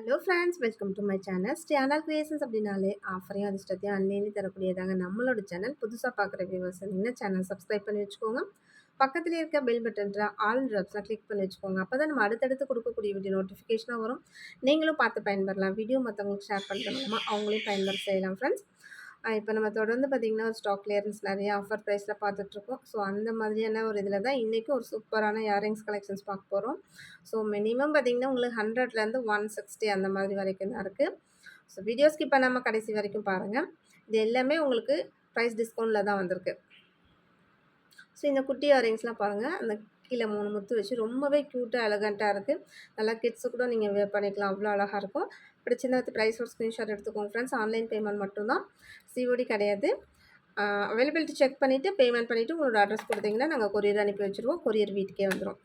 Hello friends welcome to my channel ஸ்டேனல் creations அப்படின்னாலே ஆஃபரையும் அதிர்ஷ்டத்தையும் அன்னையிலே தரக்கூடியதாங்க நம்மளோட சேனல் புதுசாக பார்க்குற வியூவர்ஸ் என்ன சேனல் சப்ஸ்கிரைப் பண்ணி வச்சுக்கோங்க. பக்கத்தில் இருக்க பெல் பட்டன்ற ஆல் ட்ராப்ஸ்லாம் கிளிக் பண்ணி வச்சுக்கோங்க. அப்போ தான் நம்ம அடுத்தடுத்து கொடுக்கக்கூடிய வீடியோ நோட்டிஃபிகேஷனாக வரும். நீங்களும் பார்த்து பயன்பெறலாம். வீடியோ மற்றவங்களுக்கு ஷேர் பண்ணுறது மூலமாக அவங்களையும் பயன்பெற செய்யலாம் ஃப்ரெண்ட்ஸ் இப்போ நம்ம தொடர்ந்து பார்த்திங்கன்னா ஒரு ஸ்டாக் கிளியரன்ஸ் நிறைய ஆஃபர் ப்ரைஸில் பார்த்துட்ருக்கோம் ஸோ அந்த மாதிரியான ஒரு இதில் தான் இன்றைக்கும் ஒரு சூப்பரான இயரிங்ஸ் கலெக்ஷன்ஸ் பார்க்க போகிறோம் ஸோ மினிமம் பார்த்திங்கன்னா உங்களுக்கு ஹண்ட்ரட்லேருந்து ஒன் சிக்ஸ்டி அந்த மாதிரி வரைக்கும் தான் இருக்குது ஸோ வீடியோ ஸ்கிப் பண்ணாமல் கடைசி வரைக்கும் பாருங்கள் இது எல்லாமே உங்களுக்கு ப்ரைஸ் டிஸ்கவுண்ட்டில் தான் வந்திருக்கு. ஸோ இந்த குட்டி இயரிங்ஸ்லாம் பாருங்கள் அந்த கீழே மூணு முத்து வச்சு ரொம்பவே க்யூட்டாக எலகண்ட்டாக இருக்குது நல்லா கிட்ஸு கூட நீங்கள் வேர் பண்ணிக்கலாம். அவ்வளோ அழகாக இருக்கும். பிடிச்சிருந்தா ப்ரைஸ் ஒரு ஸ்க்ரீன்ஷாட் எடுத்துக்கோங்க ஃப்ரெண்ட்ஸ் ஆன்லைன் பேமெண்ட் மட்டும்தான். சிஓடி கிடையாது. அவைலபிலிட்டி செக் பண்ணிவிட்டு பேமெண்ட் பண்ணிவிட்டு உங்களோட அட்ரஸ் கொடுத்தீங்கன்னா நாங்கள் கொரியர் அனுப்பி வச்சுருவோம். கொரியர் வீட்டுக்கே வந்துடும்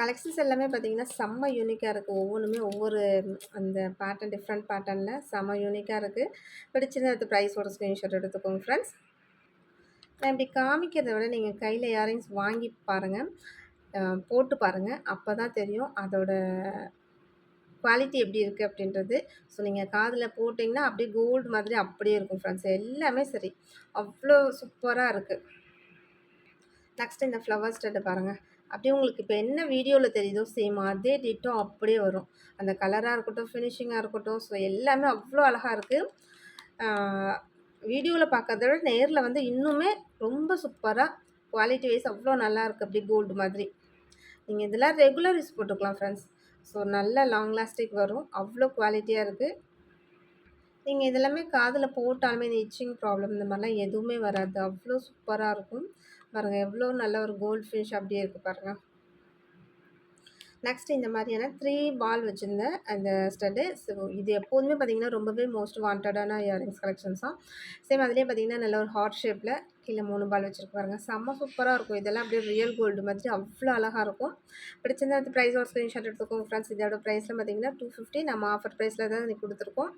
கலெக்ஷன்ஸ் எல்லாமே பார்த்தீங்கன்னா செம்ம யூனிக்காக இருக்குது ஒவ்வொன்றுமே ஒவ்வொரு அந்த பேட்டர்ன் டிஃப்ரெண்ட் பேட்டர்னில் செம்ம யூனிக்காக இருக்குது பிடிச்சிருந்த ப்ரைஸோட ஸ்க்ரீன்ஷாட் எடுத்துக்கோங்க ஃப்ரெண்ட்ஸ் நான் இப்படி காமிக்கிறத விட நீங்கள் கையில் இயரிங்ஸ் வாங்கி பாருங்கள் போட்டு பாருங்கள் அப்போ தான் தெரியும் அதோட குவாலிட்டி எப்படி இருக்குது அப்படின்றது. ஸோ நீங்கள் காதில் போட்டிங்கன்னா அப்படியே கோல்டு மாதிரி அப்படியே இருக்கும் ஃப்ரெண்ட்ஸ் எல்லாமே சரி. அவ்வளோ சூப்பராக இருக்குது நெக்ஸ்ட் இந்த ஃப்ளவர் ஸ்டெட்டை பாருங்கள் அப்படியே உங்களுக்கு இப்போ என்ன வீடியோவில் தெரியுதோ சேம் அதே டிட்டோ அப்படியே வரும். அந்த கலராக இருக்கட்டும் ஃபினிஷிங்காக இருக்கட்டும். ஸோ எல்லாமே அவ்வளோ அழகாக இருக்குது வீடியோவில் பார்க்கறத விட நேரில் வந்து இன்னுமே ரொம்ப சூப்பராக குவாலிட்டி வைஸ் அவ்வளோ நல்லாயிருக்கு அப்படி கோல்டு மாதிரி. நீங்கள் இதெல்லாம் ரெகுலர் யூஸ் போட்டுக்கலாம் ஃப்ரெண்ட்ஸ் ஸோ நல்ல லாங் லாஸ்டிக் வரும். அவ்வளோ குவாலிட்டியாக இருக்குது நீங்கள் இதெல்லாமே காதில் போட்டாலுமே இந்த இச்சிங் ப்ராப்ளம் இந்த மாதிரிலாம் எதுவுமே வராது. அவ்வளோ சூப்பராக இருக்கும். பாருங்கள் எவ்வளோ நல்ல ஒரு கோல்டு ஃபினிஷ் அப்படியே இருக்குது பாருங்கள் நெக்ஸ்ட் இந்த மாதிரியான த்ரீ பால் வச்சுருந்த அந்த ஸ்டட்டு ஸோ இது எப்போதுமே பார்த்திங்கன்னா ரொம்பவே மோஸ்ட் வாண்டடான இயரிங்ஸ் கலெக்ஷன்ஸ் தான். சேம் அதுலேயே பார்த்திங்கன்னா நல்ல ஒரு ஹார்ட் ஷேப்பில் கீழே மூணு பால் வச்சுருப்பாருங்க செம்ம சூப்பராக இருக்கும். இதெல்லாம் அப்படியே ரியல் கோல்டு மாதிரி அவ்வளோ அழகாக இருக்கும். பிடிச்சிருந்தா அது ப்ரைஸ் ஒரு ஸ்க்ரீன்ஷாட் எடுத்துக்கோங்க ஃப்ரெண்ட்ஸ் இதோட ப்ரைஸில் பார்த்திங்கன்னா டூ ஃபிஃப்டி நம்ம ஆஃபர் ப்ரைஸில் தான் கொடுத்துருக்கோம்.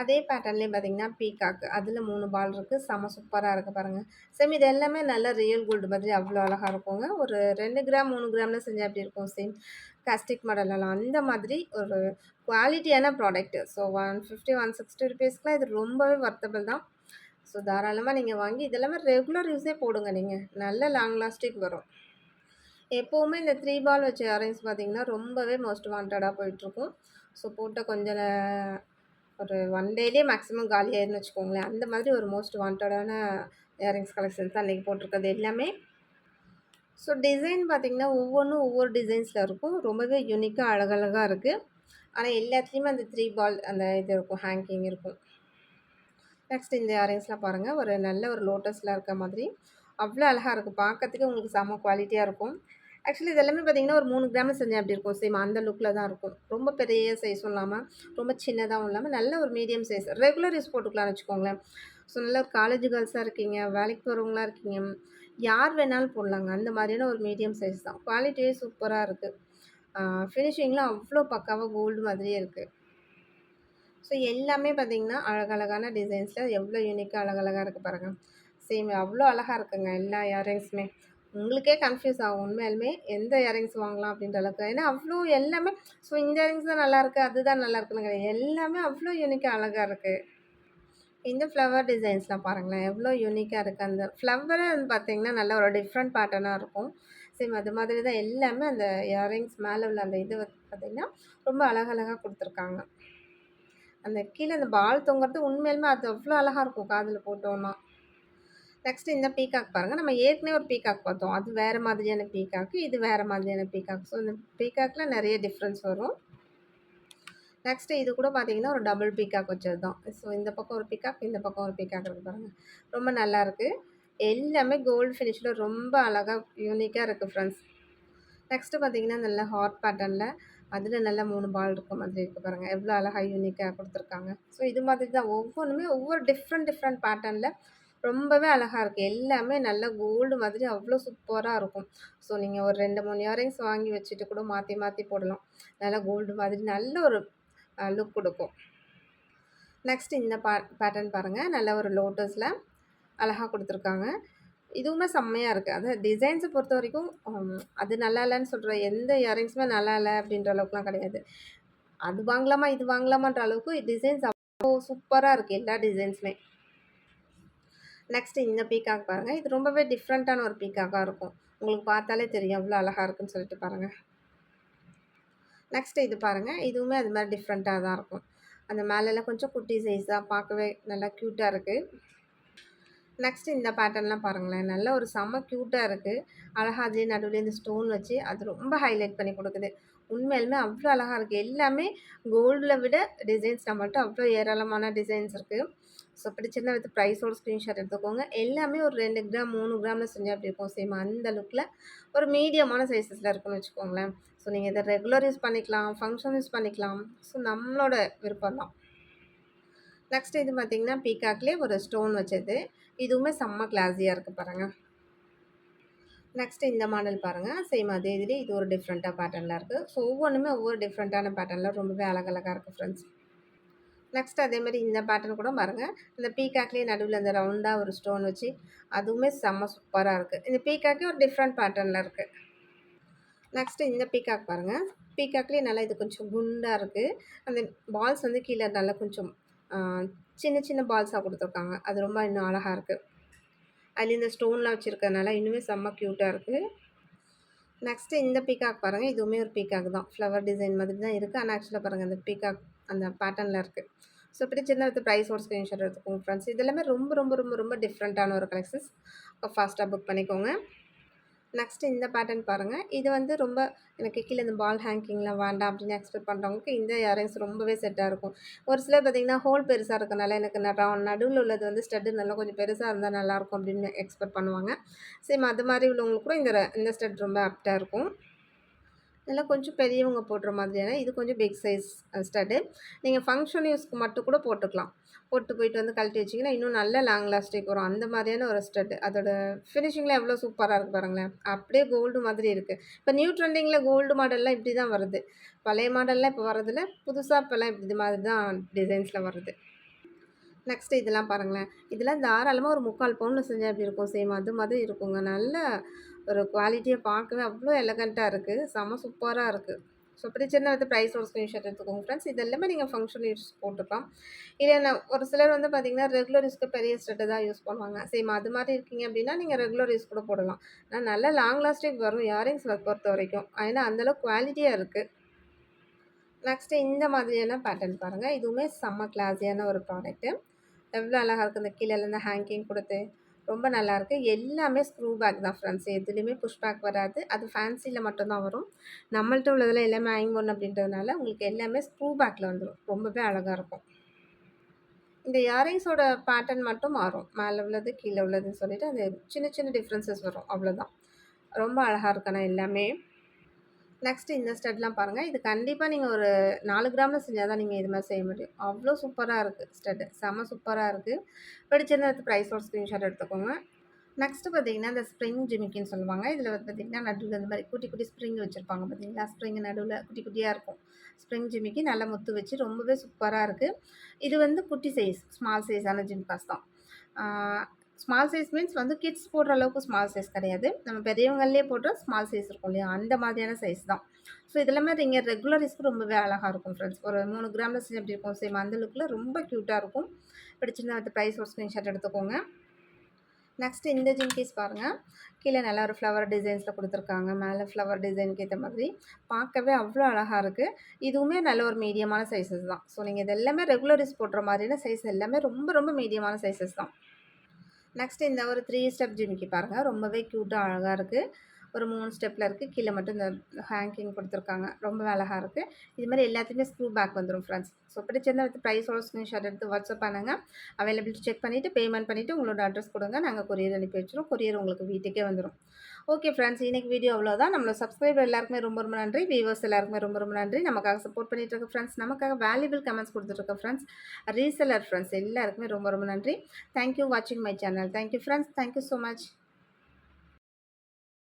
அதே பேட்டர்ன்லேயே பார்த்தீங்கன்னா பீகாக்கு அதில் மூணு பால் இருக்குது செம சூப்பராக இருக்குது பாருங்கள் சேம் இது எல்லாமே நல்ல ரியல் கோல்டு மாதிரி அவ்வளோ அழகாக இருக்குங்க. ஒரு ரெண்டு கிராம் மூணு கிராமில் செஞ்சால் அப்படி இருக்கும்? சேம் காஸ்டிக் மாடலெல்லாம் அந்த மாதிரி ஒரு குவாலிட்டியான product so one fifty one sixty ருபீஸ்க்குலாம் இது ரொம்பவே வர்த்தபிள் தான். ஸோ தாராளமாக நீங்கள் வாங்கி இதெல்லாமே ரெகுலர் யூஸே போடுங்க நீங்கள் நல்ல லாங் லாஸ்டிக் வரும். எப்போவுமே இந்த த்ரீ பால் வச்ச அரேஞ்ச் பார்த்திங்கன்னா ரொம்பவே மோஸ்ட் வாண்டடாக போயிட்டுருக்கும் ஸோ போட்ட கொஞ்சம் ஒரு ஒன் டேலேயே மேக்ஸிமம் காலியாயிருன்னு வச்சுக்கோங்களேன். அந்த மாதிரி ஒரு மோஸ்ட் வாண்டடான இயரிங்ஸ் கலெக்ஷன்ஸ் தான் அன்றைக்கி போட்டிருக்கிறது எல்லாமே. ஸோ டிசைன் பார்த்திங்கன்னா ஒவ்வொன்றும் ஒவ்வொரு டிசைன்ஸில் இருக்கும். ரொம்பவே யூனிக்காக அழகழகாக இருக்குது ஆனால் எல்லாத்துலேயுமே அந்த த்ரீ பால் அந்த இது இருக்கும் ஹேங்கிங் இருக்கும். நெக்ஸ்ட் இந்த இயரிங்ஸ்லாம் பாருங்கள் ஒரு நல்ல ஒரு லோட்டஸில் இருக்க மாதிரி. அவ்வளோ அழகாக இருக்குது பார்க்கறதுக்கு உங்களுக்கு செம்ம குவாலிட்டியாக இருக்கும். ஆக்சுவலி இது எல்லாமே பார்த்திங்கன்னா ஒரு மூணு கிராமில் செஞ்சேன் அப்படி இருக்கும்? சேம் அந்த லுக்கில் தான் இருக்கும். ரொம்ப பெரிய சைஸும் இல்லாமல் ரொம்ப சின்னதாகவும் இல்லாமல் நல்ல ஒரு மீடியம் சைஸ் ரெகுலர் யூஸ் போட்டுக்கலாம்னு வச்சுக்கோங்களேன். ஸோ நல்ல காலேஜ் கேர்ள்ஸாக இருக்கீங்க வேலைக்கு போகிறவங்களா இருக்கீங்க யார் வேணாலும் போடலாங்க. அந்த மாதிரியான ஒரு மீடியம் சைஸ் தான். குவாலிட்டியே சூப்பராக இருக்குது ஃபினிஷிங்லாம் அவ்வளோ பக்காவாக கோல்டு மாதிரியே இருக்குது ஸோ எல்லாமே பார்த்திங்கன்னா அழகழகான டிசைன்ஸில் எவ்வளோ யூனிக்காக அழகழகாக இருக்குது பாருங்கள் சேம் அவ்வளோ அழகாக இருக்குங்க எல்லா இயரிங்ஸுமே உங்களுக்கே கன்ஃபியூஸ் ஆகும் உண்மையாலுமே எந்த இயரிங்ஸ் வாங்கலாம் அப்படின்ற அளவுக்கு. ஏன்னா அவ்வளோ எல்லாமே ஸோ இந்த இயரிங்ஸ் தான் நல்லாயிருக்கு அதுதான் நல்லா இருக்குன்னு எல்லாமே அவ்வளோ யூனிக்காக அழகாக இருக்குது இந்த ஃப்ளவர் டிசைன்ஸ்லாம் பாருங்களேன் எவ்வளோ யூனிக்காக இருக்குது அந்த ஃப்ளவரே வந்து பார்த்திங்கன்னா நல்ல ஒரு டிஃப்ரெண்ட் பேட்டர்னாக இருக்கும். சேம் அது மாதிரி தான் எல்லாமே அந்த இயரிங்ஸ் மேலே உள்ள அந்த இது பார்த்திங்கன்னா ரொம்ப அழகழகாக கொடுத்துருக்காங்க. அந்த கீழே அந்த பால் தொங்குறது உண்மையிலுமே அது அவ்வளோ அழகாக இருக்கும் காதில் போட்டோன்னா நெக்ஸ்ட் இந்த பீகாக் பாருங்கள் நம்ம ஏற்கனவே ஒரு பீகாக் பார்த்தோம். அது வேறு மாதிரியான பீகாக்கு இது வேறு மாதிரியான பீகாக் ஸோ இந்த பீகாக்கில் நிறைய டிஃப்ரென்ஸ் வரும். நெக்ஸ்ட்டு இது கூட பார்த்தீங்கன்னா ஒரு டபுள் பீகாக் வச்சது தான் ஸோ இந்த பக்கம் ஒரு பீகாக் இந்த பக்கம் ஒரு பீகாக் இருக்குது பாருங்கள் ரொம்ப நல்லாயிருக்கு எல்லாமே கோல்டு ஃபினிஷில் ரொம்ப அழகாக யூனிக்காக இருக்குது ஃப்ரெண்ட்ஸ் நெக்ஸ்ட்டு பார்த்தீங்கன்னா நல்ல ஹாட் பேட்டர்னில் அதில் நல்ல மூணு பால் இருக்க மாதிரி இருக்குது பாருங்கள் எவ்வளோ அழகாக யூனிக்காக கொடுத்துருக்காங்க. ஸோ இது மாதிரி தான் ஒவ்வொன்றுமே ஒவ்வொரு டிஃப்ரெண்ட் டிஃப்ரெண்ட் பேட்டர்னில் ரொம்பவே அழகாக இருக்குது எல்லாமே நல்ல கோல்டு மாதிரி அவ்வளோ சூப்பராக இருக்கும். ஸோ நீங்கள் ஒரு ரெண்டு மூணு இயரிங்ஸ் வாங்கி வச்சுட்டு கூட மாற்றி மாற்றி போடலாம். நல்லா கோல்டு மாதிரி நல்ல ஒரு லுக் கொடுக்கும். நெக்ஸ்ட் இந்த பா பேட்டர்ன் பாருங்கள் நல்ல ஒரு லோட்டஸில் அழகாக கொடுத்துருக்காங்க. இதுவுமே செம்மையாக இருக்குது அது டிசைன்ஸை பொறுத்த வரைக்கும் அது நல்லா இல்லைன்னு சொல்கிற எந்த இயரிங்ஸுமே நல்லா இல்லை அப்படின்ற அளவுக்குலாம் கிடையாது. அது வாங்கலாமா, இது வாங்கலாமான்ற அளவுக்கு டிசைன்ஸ் அவ்வளோ சூப்பராக இருக்குது எல்லா டிசைன்ஸுமே. நெக்ஸ்ட்டு இந்த பீக்காக் பாருங்கள் இது ரொம்பவே டிஃப்ரெண்ட்டான ஒரு பீக்காக்காக இருக்கும். உங்களுக்கு பார்த்தாலே தெரியும். எவ்வளோ அழகாக இருக்குன்னு சொல்லிட்டு பாருங்கள் நெக்ஸ்ட்டு இது பாருங்கள் இதுவுமே அது மாதிரி டிஃப்ரெண்ட்டாக தான் இருக்கும். அந்த மேலெல்லாம் கொஞ்சம் குட்டி சைஸாக பார்க்கவே நல்லா க்யூட்டாக இருக்குது நெக்ஸ்ட்டு இந்த பேட்டர்ன்லாம் பாருங்களேன். நல்ல ஒரு செம்ம க்யூட்டாக இருக்குது அழகா அதுலேயே நடுவில் இந்த ஸ்டோன் வச்சு அது ரொம்ப ஹைலைட் பண்ணி கொடுக்குது. உண்மையிலுமே அவ்வளோ அழகாக இருக்குது எல்லாமே கோல்டில் விட டிசைன்ஸ் நம்மள்ட்ட அவ்வளோ ஏராளமான டிசைன்ஸ் இருக்குது ஸோ பிடிச்சிருந்தா வித் ப்ரைஸோட ஸ்க்ரீன்ஷாட் எடுத்துக்கோங்க. எல்லாமே ஒரு ரெண்டு கிராம், மூணு கிராமில் செஞ்சால் அப்படி இருக்கும் சேம் அந்த லுக்கில் ஒரு மீடியமான சைஸஸில் இருக்குன்னு வச்சுக்கோங்களேன். ஸோ நீங்கள் இதை ரெகுலர் யூஸ் பண்ணிக்கலாம், ஃபங்க்ஷன் யூஸ் பண்ணிக்கலாம். ஸோ நம்மளோட விருப்பம் தான். நெக்ஸ்ட் இது பார்த்திங்கன்னா பீகாக்லேயே ஒரு ஸ்டோன் வச்சது. இதுவுமே செம்ம கிளாஸியாக இருக்குது பாருங்கள் நெக்ஸ்ட்டு இந்த மாடல் பாருங்கள் சேம் அதே இதுலயே இது ஒரு டிஃப்ரெண்ட்டாக பேட்டர்னில் இருக்குது ஸோ ஒவ்வொன்றுமே ஒவ்வொரு டிஃப்ரெண்ட்டான பேட்டர்னில் ரொம்பவே அழகழகாக இருக்குது ஃப்ரெண்ட்ஸ். நெக்ஸ்ட் அதே இந்த பேட்டர்ன் கூட பாருங்கள் இந்த பீகாக்லேயே நடுவில் அந்த ரவுண்டாக ஒரு ஸ்டோன் வச்சு அதுவுமே செம்ம சூப்பராக இருக்குது இந்த பீகாக்கே ஒரு டிஃப்ரெண்ட் பேட்டர்னில் இருக்குது நெக்ஸ்ட்டு இந்த பீகாக் பாருங்கள் பீகாக்லேயே நல்லா இது கொஞ்சம் குண்டாக இருக்குது அந்த பால்ஸ் வந்து கீழே நல்லா கொஞ்சம் சின்ன சின்ன பால்ஸாக கொடுத்துருக்காங்க. அது ரொம்ப இன்னும் அழகாக இருக்குது அதில் இந்த ஸ்டோன்லாம் வச்சுருக்கறனால இன்னுமே செம்ம க்யூட்டாக இருக்குது நெக்ஸ்ட்டு இந்த பீகாக் பாருங்கள் இதுவுமே ஒரு பீகாக் தான். ஃப்ளவர் டிசைன் மாதிரி தான் இருக்குது ஆனால் ஆக்சுவலாக பாருங்கள் அந்த பீகாக் அந்த பேட்டர்னில் இருக்குது ஸோ பிடிச்சிருந்தா வித் ப்ரைஸோட ஸ்க்ரீன்ஷாட் எடுத்துக்கோங்க ஃப்ரெண்ட்ஸ். இது எல்லாமே ரொம்ப ரொம்ப ரொம்ப ரொம்ப டிஃப்ரெண்ட்டான ஒரு கலெக்ஷன்ஸ். ஃபாஸ்ட்டாக புக் பண்ணிக்கோங்க. நெக்ஸ்ட்டு இந்த பேட்டர்ன் பாருங்கள் இது வந்து ரொம்ப எனக்கு கீழே இந்த பால் ஹேங்கிங்லாம் வேண்டாம் அப்படின்னு எக்ஸ்பெக்ட் பண்ணுறவங்களுக்கு இந்த இயரிங்ஸ் ரொம்பவே செட்டாக இருக்கும். ஒரு சிலர் பார்த்திங்கன்னா ஹோல் பெருசாக இருக்கனால எனக்கு ந நடுவில் உள்ளது வந்து ஸ்டட்டு நல்லா கொஞ்சம் பெருசாக இருந்தால் நல்லாயிருக்கும் அப்படின்னு எக்ஸ்பெக்ட் பண்ணுவாங்க. சேம் அது மாதிரி உள்ளவங்களுக்கு கூட இந்த இந்த ஸ்டட் ரொம்ப ஆப்ட்டா இருக்கும். நல்லா கொஞ்சம் பெரியவங்க போடுற மாதிரியான இது கொஞ்சம் பிக் சைஸ் ஸ்டட்டு. நீங்கள் ஃபங்க்ஷன் யூஸ்க்கு மட்டும் கூட போட்டுக்கலாம். போட்டு போயிட்டு வந்து கழட்டி வச்சிங்கன்னா இன்னும் நல்ல லாங் லாஸ்டிக் வரும். அந்த மாதிரியான ஒரு ஸ்டட்டு அதோட ஃபினிஷிங்லாம் எவ்வளோ சூப்பராக இருக்கு பாருங்களேன். அப்படியே கோல்டு மாதிரி இருக்குது இப்போ நியூ ட்ரெண்டிங்கில் கோல்டு மாடல்லாம் இப்படி தான் வருது. பழைய மாடல்லாம் இப்போ வரதில்ல. புதுசாக இப்போல்லாம் இப்படி மாதிரி தான் டிசைன்ஸில் வருது. நெக்ஸ்ட்டு இதெல்லாம் பாருங்களேன். இதெல்லாம் தாராளமாக ஒரு முக்கால் பவுனில் செஞ்சால் எப்படி இருக்கும்? சேம் அது மாதிரி இருக்குங்க. நல்ல ஒரு குவாலிட்டியை பார்க்கவே அவ்வளோ எலகண்ட்டாக இருக்குது செம்ம சூப்பராக இருக்குது ஸோ பிடிச்சிருந்தா ப்ரைஸ் ஒரு ஸ்க்ரீன்ஷாட் எடுத்துக்கோங்க ஃப்ரெண்ட்ஸ். இது எல்லாமே ஃபங்க்ஷன் யூஸ் போட்டுக்கலாம். இல்லை நான் ஒரு சிலர் வந்து பார்த்தீங்கன்னா, ரெகுலர் யூஸ்க்கு பெரிய ஸ்டட்டு தான் யூஸ் பண்ணுவாங்க. சேம் அது மாதிரி இருக்கீங்க அப்படின்னா, நீங்கள் ரெகுலர் யூஸ் கூட போடலாம். ஆனால் நல்ல லாங் லாஸ்டிங் வரும் இயரிங்ஸ் பொறுத்தவரைக்கும். ஏன்னா அந்தளவுக்கு குவாலிட்டியாக இருக்குது நெக்ஸ்ட்டு இந்த மாதிரியான பேட்டர்ன் பாருங்கள் இதுவுமே செம்ம கிளாஸியான ஒரு ப்ராடக்ட்டு. எவ்வளோ அழகாக இருக்குது இந்த கீழேலேருந்து ஹேங்கிங் கொடுத்து ரொம்ப நல்லாயிருக்கு. எல்லாமே ஸ்க்ரூ பேக் தான் ஃப்ரெண்ட்ஸ். எதுலேயுமே புஷ் பேக் வராது. அது ஃபேன்சியில் மட்டும்தான் வரும். நம்மள்ட்ட உள்ளதில் எல்லாமே ஐங் ஒன் அப்படின்றதுனால உங்களுக்கு எல்லாமே ஸ்க்ரூ பேக்கில் வந்துடும் ரொம்பவே அழகாக இருக்கும். இந்த இயரிங்ஸோட பேட்டர்ன் மட்டும் மாறும். மேலே உள்ளது, கீழே உள்ளதுன்னு சொல்லிவிட்டு அந்த சின்ன சின்ன டிஃப்ரென்சஸ் வரும். அவ்வளோதான். ரொம்ப அழகாக இருக்கணும் எல்லாமே. நெக்ஸ்ட்டு இந்த ஸ்டட்லாம் பாருங்கள் இது கண்டிப்பாக நீங்கள் ஒரு நாலு கிராமில் செஞ்சால் தான் நீங்கள் இது மாதிரி செய்ய முடியும். அவ்வளோ சூப்பராக இருக்குது ஸ்டட்டு. செம்ம சூப்பராக இருக்குது பிடிச்சிருந்தா வித் ப்ரைஸோட ஸ்க்ரீன்ஷாட் எடுத்துக்கோங்க. நெக்ஸ்ட்டு பார்த்தீங்கன்னா, இந்த ஸ்ப்ரிங் ஜிமிக்கின்னு சொல்லுவாங்க. இதில் வந்து பார்த்தீங்கன்னா, நடுவில் இந்த மாதிரி குட்டி குட்டி ஸ்ப்ரிங் வச்சுருப்பாங்க பார்த்தீங்களா? ஸ்ப்ரிங் நடுவில் குட்டி குட்டியாக இருக்கும். ஸ்ப்ரிங் ஜிமிக்கி நல்லா முத்து வச்சு ரொம்பவே சூப்பராக இருக்குது இது வந்து குட்டி சைஸ், ஸ்மால் சைஸான ஜிம்காஸ் தான். ஸ்மால் சைஸ் மீன்ஸ் வந்து கிட்ஸ் போடுற அளவுக்கு ஸ்மால் சைஸ் கிடையாது. நம்ம பெரியவங்களே போட்டால் ஸ்மால் சைஸ் இருக்கும் இல்லையா? அந்த மாதிரியான சைஸ் தான். ஸோ இதெல்லாமே நீங்கள் ரெகுலர் யூஸ்க்கு ரொம்பவே அழகாக இருக்கும் ஃப்ரெண்ட்ஸ். ஒரு மூணு கிராம்ல செஞ்சு எப்படி இருக்கும்? சேம் அந்த லுக்கில் ரொம்ப க்யூட்டாக இருக்கும். பிடிச்சிருந்தா ப்ரைஸ் ஒரு ஸ்க்ரீன்ஷாட் எடுத்துக்கோங்க. நெக்ஸ்ட் இந்த ஜிம்கீஸ் பாருங்கள் கீழே நல்லா ஒரு ஃப்ளவர் டிசைன்ஸில் கொடுத்துருக்காங்க மேலே ஃப்ளவர் டிசைனுக்கு ஏற்ற மாதிரி. பார்க்கவே அவ்வளோ அழகாக இருக்குது இதுவுமே நல்ல ஒரு மீடியமான சைஸஸ் தான். ஸோ நீங்கள் இது எல்லாமே ரெகுலர் யூஸ் போடுற மாதிரியான சைஸ் எல்லாமே ரொம்ப ரொம்ப மீடியமான சைஸஸ் தான். நெக்ஸ்ட் இந்த ஒரு த்ரீ ஸ்டெப் ஜிமிக்கி பாருங்க. ரொம்பவே க்யூட்டாக அழகாக இருக்குது ஒரு மூணு ஸ்டெப்பில் இருக்குது கீழே மட்டும் இந்த ஹேங்கிங் கொடுத்துருக்காங்க ரொம்ப அழகாக இருக்குது இது மாதிரி எல்லாத்துலேயுமே ஸ்க்ரூ பேக் வந்துரும் ஃப்ரெண்ட்ஸ். ஸோ பிடிச்சிருந்தா வித் ப்ரைஸோட ஸ்க்ரீன்ஷாட் எடுத்து வாட்ஸ்அப் பண்ணுங்க. அவைலபிலிட்டி செக் பண்ணிவிட்டு பேமெண்ட் பண்ணிவிட்டு உங்களோட அட்ரஸ் கொடுங்க நாங்கள் கொரியர் அனுப்பி வச்சுருவோம். கொரியர் உங்களுக்கு வீட்டுக்கே வந்துரும். Okay friends. இன்றைக்கி வீடியோ அவ்வளோதான். நம்மளோட சப்ஸ்கிரைபர் எல்லாருக்குமே ரொம்ப ரொம்ப நன்றி. வியூவர்ஸ் எல்லாருக்குமே ரொம்ப ரொம்ப நன்றி. நமக்காக சப்போர்ட் பண்ணிட்டு இருக்க ஃப்ரெண்ட்ஸ், நமக்காக வேல்யூபிள் கமெண்ட்ஸ் குடுத்துட்டு ஃப்ரெண்ட்ஸ், ரீசெலர் ஃப்ரெண்ட்ஸ் எல்லாருக்குமே ரொம்ப ரொம்ப நன்றி. தேங்க் யூ வாட்சிங் my channel. Thank you friends. Thank you so much.